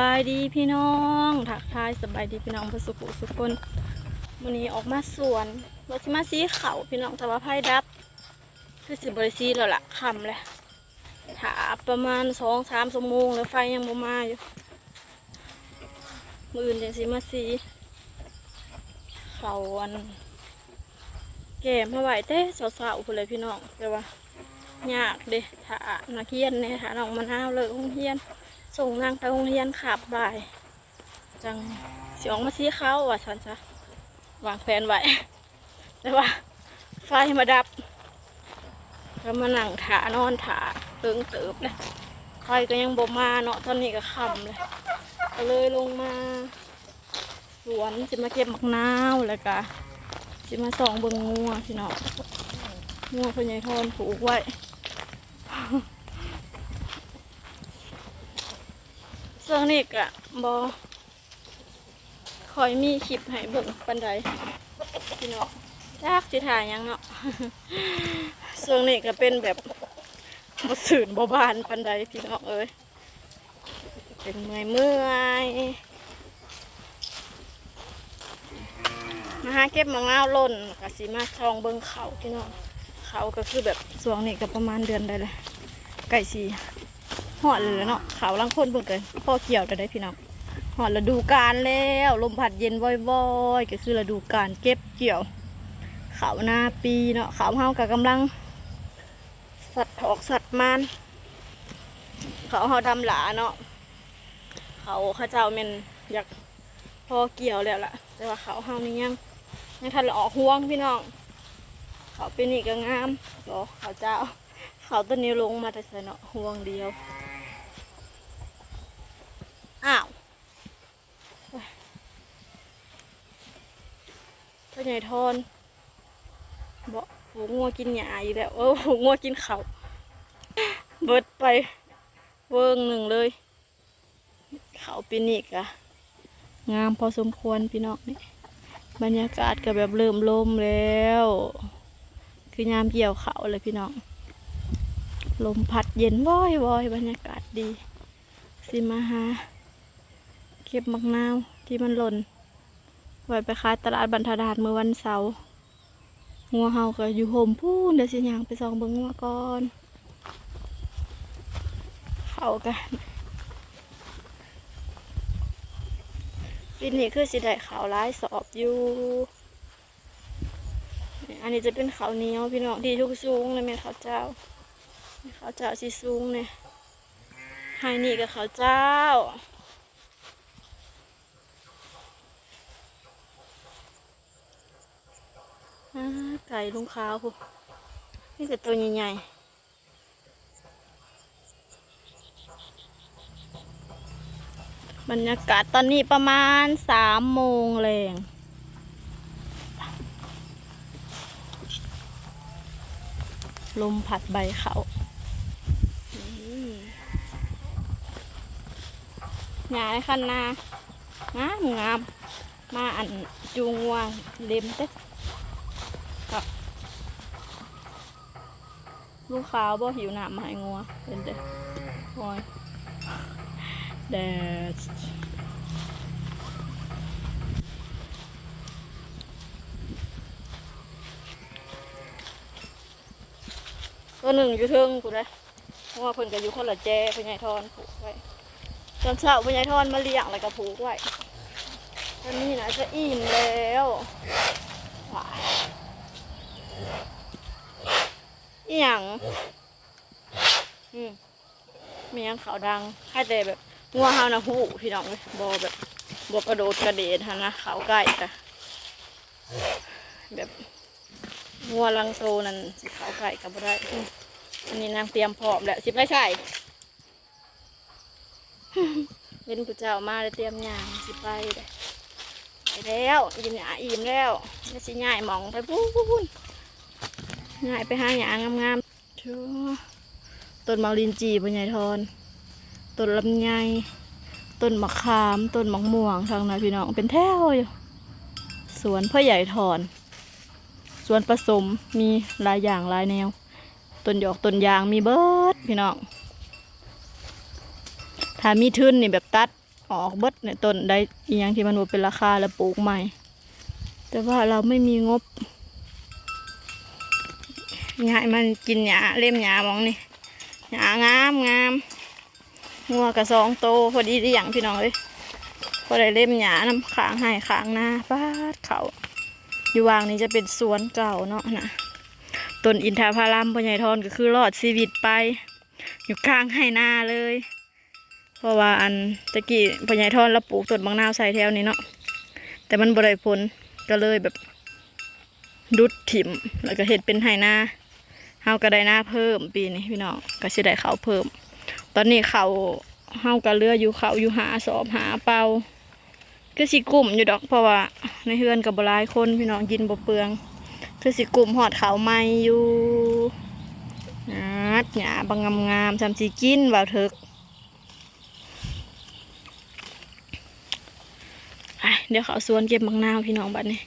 บายดีพี่น้องทักทายสบายดีพี่น้องพระสุขุสุคนวันนี้ออกมาสวนว่าสิมาซีเขาพี่น้องแต่ว่าไพ่ดับ คือสิบริซีแล้วล่ะคำเลยถาประมาณสองสามชั่วโมงแล้วไฟยังบ่มาอยู่ มืออื่นจังสิมาซีเขาอันแก่มาไหวเต้สาวๆพุ่นเลยพี่น้องแต่ว่ายากเด้ถ้านักเรียนเนี่ยถ้าน้องมะนาวเลิกโรงเรียน ส่งนางไปโรงเรียนขับบ่าย จังสิออกมาซีเขาว่าฉันจะวางแผนไว้แต่ว่า ไฟมาดับก็มานั่งถานอนถาเติงเติบเลยไฟก็ยังบ่มาเนาะตอนนี้ก็ค่ำเลยก็เลยลงมา สวนสิมาเก็บมักนาวแล้วก็สิมาส่องเบิ่งงัวพี่น้องงัวพญายทอนผูกไว้ สื้อนี่กะบอคอยมีคลิปให้เบิ่งปันใดพี่น้องยากสิถ่ายยังเนาะเสื้อนี่ก็เป็นแบบบสื่นบบานปันใดพี่น้องเอ้ยเป็นเมื่อยเมื่อยมาหาเก็บมะนาวล่นก็สิมาช่องเบิ่งเขาพี่น้องเขาก็คือแบบส่วงนี้ก็ประมาณเดือนได้เลยไก่สี อดเลยเนาะขาวลังคนเพิ่งเกินพ่อเกี่ยวจะได้พี่น้องหอดฤดูกาลแล้วลมพัดเย็นว่อยๆ ก็คือฤดูกาลเก็บเกี่ยวขาวหน้าปีเนาะขาวเฮากับกำลัง สัตว์ออกสัตว์มันเขาเฮาดำหลาเนาะเขาข้าเจ้าเมนอยากพอเกี่ยวแล้วล่ะ แต่ว่าเขาเฮานี่ยังยังทันละออกห่วงพี่น้องเขาเป็นนี่ก็งามบอเขาเจ้าเขาตัวนี้ลงมาแต่ใส่เนาะห่วงเดียว อ้าวตัวใหญ่ทอนบ่หูงัวกินหญ้าอีกแล้วเออหูงัวกินเขาเบิดไปเวิงหนึ่งเลย เขาปีนิกอะงามพอสมควรพี่น้องนี่บรรยากาศก็แบบเริ่มลมแล้ว คือยามเกี่ยวเขาเลยพี่น้อง ลมพัดเย็นว้อยว้อยบรรยากาศดี สิมาหา เก็บมักนาวที่มันหล่นไว้ไปขายตลาดบรรทัดาดเมื่อวันเสาร์งัวเฮาก็อยู่โฮมพูนเดี๋ยวสิย่างไปส่องเบิ่งงัวก่อนเขากันปีนี้คือสิได้ขาวร้ายสอบอยู่อันนี้จะเป็นขาวเหนียวพี่น้องที่ทุกสูงเลยแม่ขาวเจ้าขาวเจ้าสีสูงเนี่ยไฮนี่กับขาวเจ้า อ่า ไก่ลุงขาวพูนี่คือตัวใหญ่ๆบรรยากาศตอนนี้ประมาณสามโมงแรงลมผัดใบเขาหงายคันนางามงาม มาอันจูงวางเล็มเต้กั ลูกขาวบ่หิวหนามมาให้งัวเป็นเด้อโอ้ยแดดตัวหนึ่งอยู่เทิงกูได้เพราะว่าเพิ่นก็อยู่คนละแจพญายทอนผูกไว้ตอนเช้าพญายทอนมาเลี้ยงแล้วก็ผูกไว้ตอนนี้นะจะอิ่มแล้วว้าย อีหยังอืมมีหยังขาวดังแค่แต่แบบงัวเฮานะหูพี่น้องเลยบอแบบบกระโดดกระเดดฮะนะขาวใกล้แต่แบบงัวลังโตนั่นสิขาวไก่กับบ่ได้อืมอันนี้นางเตรียมพร้อมแล้วสิไปใส่เป็นผู้เจ้ามาเลยเตรียมยางสิไปเลยไปแล้วกินหยาอิ่มแล้วแล้วสิง่ายหมองไปพูน ง่ายไปหาหยางามๆชัวต้นมะลินจีบนใหญ่ทอนต้นลำไยต้นมะขามต้นมะม่วงทางนั้นพี่น้องเป็นแถวอยู่สวนพ่อใหญ่ทอนสวนผสมมีหลายอย่างหลายแนวต้นหยอกต้นยางมีเบิดพี่น้องถ้ามีทุนนี่แบบตัดออกเบิดเนี่ยต้นได้อีหยังที่มันบ่เป็นราคาแล้วปลูกใหม่ แต่ว่าเราไม่มีงบ ง่ายมันกินหญ้าเล่มหญ้ามองนี่หญ้างามงามงัวกระสองโตพอดีได้อย่างพี่น้องเลยพอได้เล่มหญ้าน้ำขางให้ขางหน้าฟาดเขาอยู่วางนี้จะเป็นสวนเก่าเนาะนะต้นอินทผลัมพ่อใหญ่ทอนก็คือรอดชีวิตไป อยู่กลางให้หน้าเลย เพราะว่าอันตะกี้พ่อใหญ่ทอนเราปลูกต้นบางนาวใส่แถวนี้เนาะแต่มันบ่ได้ผลก็เลยแบบดุดถิ่มแล้วก็เห็ดเป็นไหน้า เฮาก็ได้หน้าเพิ่มปีนี้พี่น้องก็สิได้เขาเพิ่ม ตอนนี้เขาเฮาก็เลืออยู่เขาอยู่หาสอบหาเปาคือสิกลุ่มอยู่ดอกเพราะว่าในเฮือนกับบลายคนพี่น้องกินบ่เปลือง คือสิกลุ่มหอดเขาวใหม่อยู่นัดหยาบางงามๆทำสิกินบ่าวเถิกไปเดี๋ยวเขาสวนเก็บบางนาวพี่น้องบัดนี้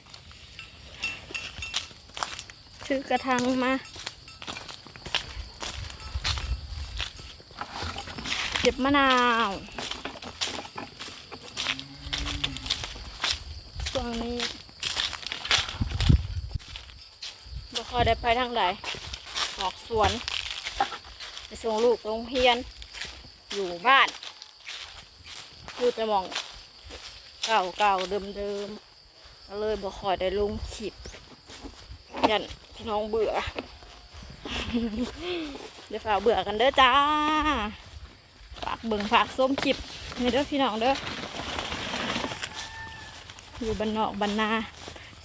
ถือกระทังมา เก็บมะนาวช่วงนี้บ่ค่อยได้ไปทางใดออกสวน ไปส่งลูกโรงเรียน อยู่บ้านอยู่แต่มองเก่าเก่าเดิมเดิมก็เลยบ่ค่อยได้ลงคลิปยันพี่น้องเบื่อเดี๋ยวฝ่าเบื่อกันเด้อจ้าากเบิ่งฝากส้มคลิปนี่เด้อพี่น้องเด้ออยู่บ้านนอกบ้านนา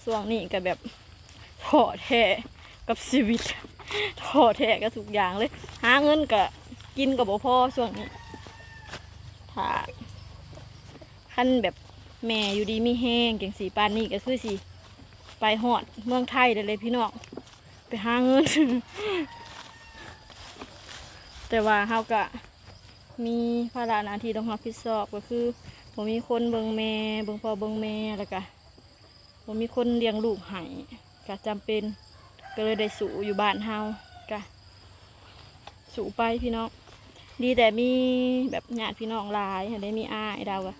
ช่วงนี้ก็แบบท้อแท้กับชีวิตท้อแท้กับทุกอย่างเลย หาเงินก็กินกับบ่พ่อช่วงนี้ถ้าขั้นแบบแม่อยู่ดีมีแห้งเก่งสีปานนี่ก็คือสิไปหอดเมืองไทยได้เลยพี่น้องไปหาเงิน แต่ว่าเฮาก็ มีภาระหน้าที่ต้องรับผิดชอบก็คือผมมีคนเบิงแม่เบิงพ่อเบิงแม่แล้วก็ผมมีคนเลี้ยงลูกให้ก็จำเป็นก็เลยได้สู่อยู่บ้านเฮาก็สู่ไปพี่น้องดีแต่มีแบบญาติพี่น้องหลายได้มีอ้ายดาวก็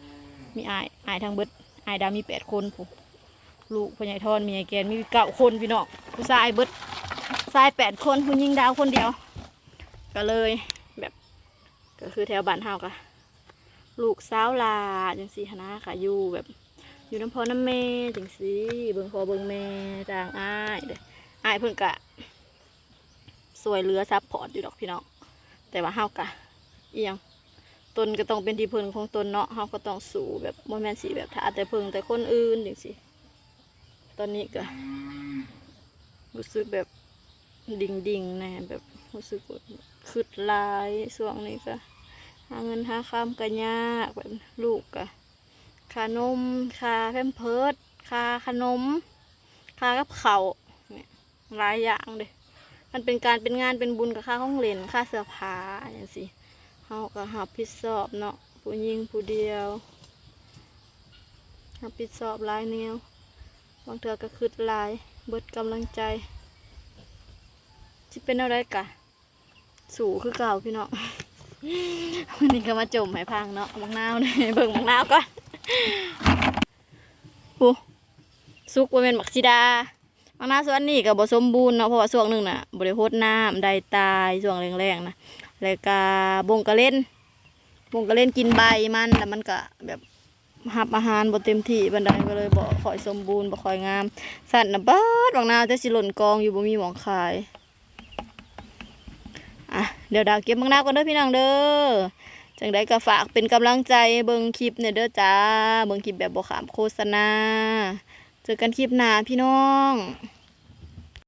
มีอ้ายอ้ายทางเบิดอ้ายดาวมีแปดคนผมลูกพ่อใหญ่ทอนมียแกนมีเก้าคนพี่น้องผู้ชายเบิดชายแปดคนผู้หญิงดาวคนเดียว ก็เลย ก็คือแถวบ้านเฮากะลูกสาวลาจังสีหนะค่ะอยู่แบบอยู่น้ำพอน้ำแม่จังสีเบิ่งพอเบิ่งแม่จางอ้ายเด้ออ้ายเพิ่นกะสวยเหลือซับพอร์ตอยู่ดอกพี่น้องแต่ว่าเฮากะเอียงตนก็ต้องเป็นที่พึ่งของตนเนาะเฮาก็ต้องสู้แบบโมแมนสีแบบถ้าแต่พึ่งแต่คนอื่นจังสีตอนนี้ก็รู้สึกแบบ ดิ่งดิ่งๆนะแบบรู้สึกว่าคืดลายช่วงนี้ก็หาเงินหาข้ามกันยากแบบลูกก็ค่านมค่าแพมเพิร์ดค่าขนมค่ากับเขาเนี่ยหลายอย่างเลยมันเป็นการเป็นงานเป็นบุญกับค่าห้องเรียนค่าเสื้อผ้าอย่างสิเขาก็หับผิดชอบเนาะผู้หญิงผู้เดียวหับผิดชอบลายแนวบางเทือก็คืดลายเบิดกำลังใจ ที่เป็นอะไรกะ สู่คือเก่าพี่เนาะวันนี้ก็มาจมให้พังเนาะมังนาวเลยเบิ่งมังนาวก่อนปูสุกว่าเป็นมักซิดามังนาวส่วนนี้ก็บ่สมบูรณ์เนาะเพราะว่าช่วงหนึ่งน่ะบ่ได้โพดน้ำได้ตายช่วงแรงๆนะแล้วก็บงกระเล่น บงกระเล่นกินใบมันแล้วมันก็แบบหับอาหารบ่เต็มที่บันไดก็เลยบ่ค่อยสมบูรณ์บ่ค่อยงาม สัตว์นะเบิดบางนาจะสิหล่นกองอยู่บ่มีหมองขาย เดี๋ยวดาวเก็บบางนาก่อนเด้อพี่น้องเด้อจังได้ก็ฝากเป็นกำลังใจเบิ่งคลิปเนี่ยเด้อจ้าเบิ่งคลิปแบบบ่ขามโฆษณา เจอกันคลิปหน้าพี่น้อง